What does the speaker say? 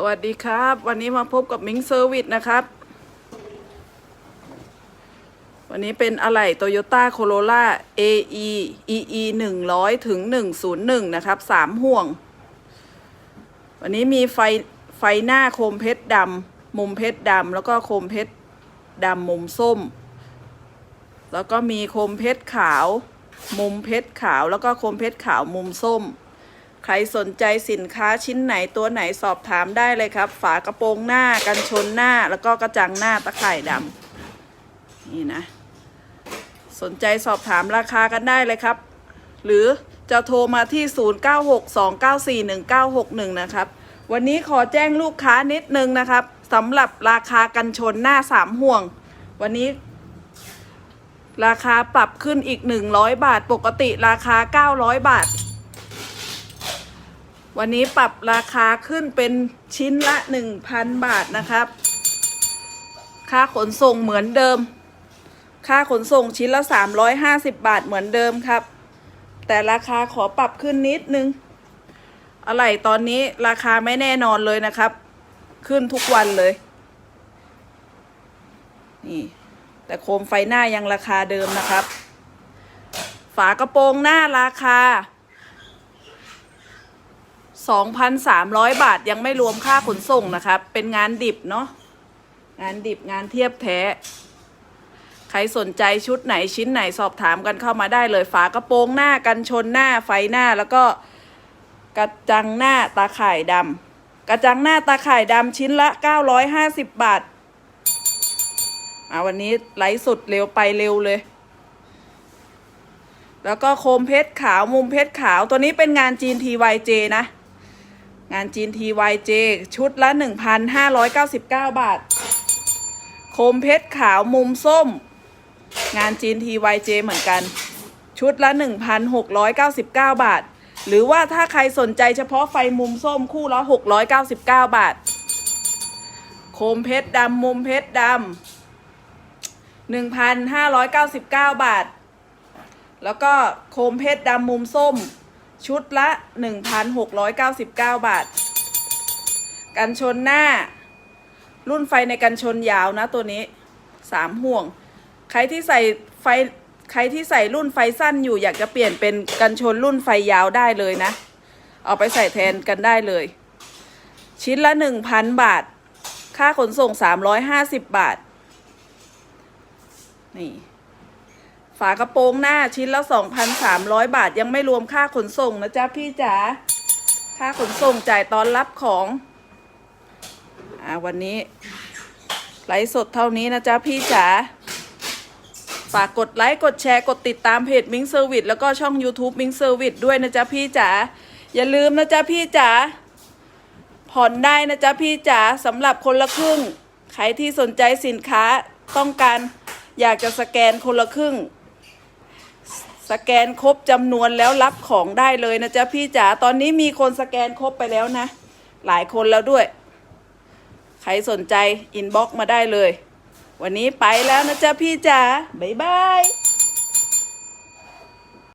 สวัสดีครับ วันนี้มาพบกับมิงเซอร์วิสนะครับ วันนี้เป็นอะไหล่โตโยต้าโคโรล่า AE EE 100ถึง101 นะครับ 3 ห่วง วันนี้มีไฟไฟหน้าโคมเพชรดำมุมเพชรดำแล้วก็โคมเพชรดำมุมส้ม แล้วก็มีโคมเพชรขาว มุมเพชรขาว แล้วก็โคมเพชรขาวมุมส้ม ใครสนใจสินค้าชิ้นไหนตัวไหนสอบถามได้เลยครับ ฝากระโปรงหน้ากันชนหน้าแล้วก็กระจังหน้าตะข่ายดำนี่นะ สนใจสอบถามราคากันได้เลยครับ หรือจะโทรมาที่ 0962941961 นะครับ วันนี้ขอแจ้งลูกค้านิดนึงนะครับสำหรับราคากันชนหน้า3ห่วง วันนี้ราคาปรับขึ้นอีก 100 บาท ปกติราคา 900 บาท วันนี้ปรับราคาขึ้นเป็นชิ้นละ 1,000 บาทนะครับ ค่าขนส่งเหมือนเดิม ค่าขนส่งชิ้นละ 350 บาทเหมือนเดิมครับ แต่ราคาขอปรับขึ้นนิดนึง อะไรตอนนี้ราคาไม่แน่นอนเลยนะครับ ขึ้นทุกวันเลย นี่ แต่โคมไฟหน้ายังราคาเดิมนะครับ ฝากระโปรงหน้าราคา 2,300 บาทยังไม่รวมค่าขนส่งนะครับ เป็นงานดิบเนาะงานดิบงานเทียบแท้ ใครสนใจชุดไหนชิ้นไหนสอบถามกันเข้ามาได้เลยฝากระโปรงหน้ากันชนหน้าไฟหน้าแล้วก็กระจังหน้าตาข่ายดำกระจังหน้าตาข่ายดำชิ้นละ 950 บาทอาวันนี้ไลฟ์สุดเร็วไปเร็วเลย แล้วก็โคมเพชรขาวมุมเพชรขาวตัวนี้เป็นงานจีน TYJ นะ งานจีน TYJ ชุดละ 1,599 บาท โคมเพชรขาวมุมส้ม งานจีน TYJ เหมือนกัน ชุดละ 1,699 บาท หรือว่าถ้าใครสนใจเฉพาะไฟมุมส้มคู่ละ 699 บาท โคมเพชรดำมุมเพชรดำ1,599 บาท แล้วก็โคมเพชรดำมุมส้ม ชุดละ 1,699 บาท กันชนหน้า รุ่นไฟในกันชนยาวนะตัวนี้สามห่วง ใครที่ใส่ไฟใครที่ใส่รุ่นไฟสั้นอยู่อยากจะเปลี่ยนเป็นกันชนรุ่นไฟยาวได้เลยนะ เอาไปใส่แทนกันได้เลย ชิ้นละ 1,000 บาท ค่าขนส่ง 350 บาท นี่ ฝากระโปรงหน้าชิ้นละ 2,300 บาท ยังไม่รวมค่าขนส่งนะจ๊ะพี่จ๋าค่าขนส่งจ่ายตอนรับของ อ่าวันนี้ไลฟ์สดเท่านี้นะจ๊ะพี่จ๋าฝากกดไลค์กดแชร์กดติดตามเพจมิงเซอร์วิสแล้วก็ช่อง YouTube มิงเซอร์วิสด้วยนะจ๊ะพี่จ๋าอย่าลืมนะจ๊ะพี่จ๋าผ่อนได้นะจ๊ะพี่จ๋าสำหรับคนละครึ่ง ใครที่สนใจสินค้าต้องการอยากจะสแกนคนละครึ่ง สแกนครบจำนวนแล้วรับของได้เลยนะจ๊ะพี่จ๋าตอนนี้มีคนสแกนครบไปแล้วนะ หลายคนแล้วด้วย ใครสนใจอินบ็อกมาได้เลย วันนี้ไปแล้วนะจ๊ะพี่จ๋าบ๊ายบาย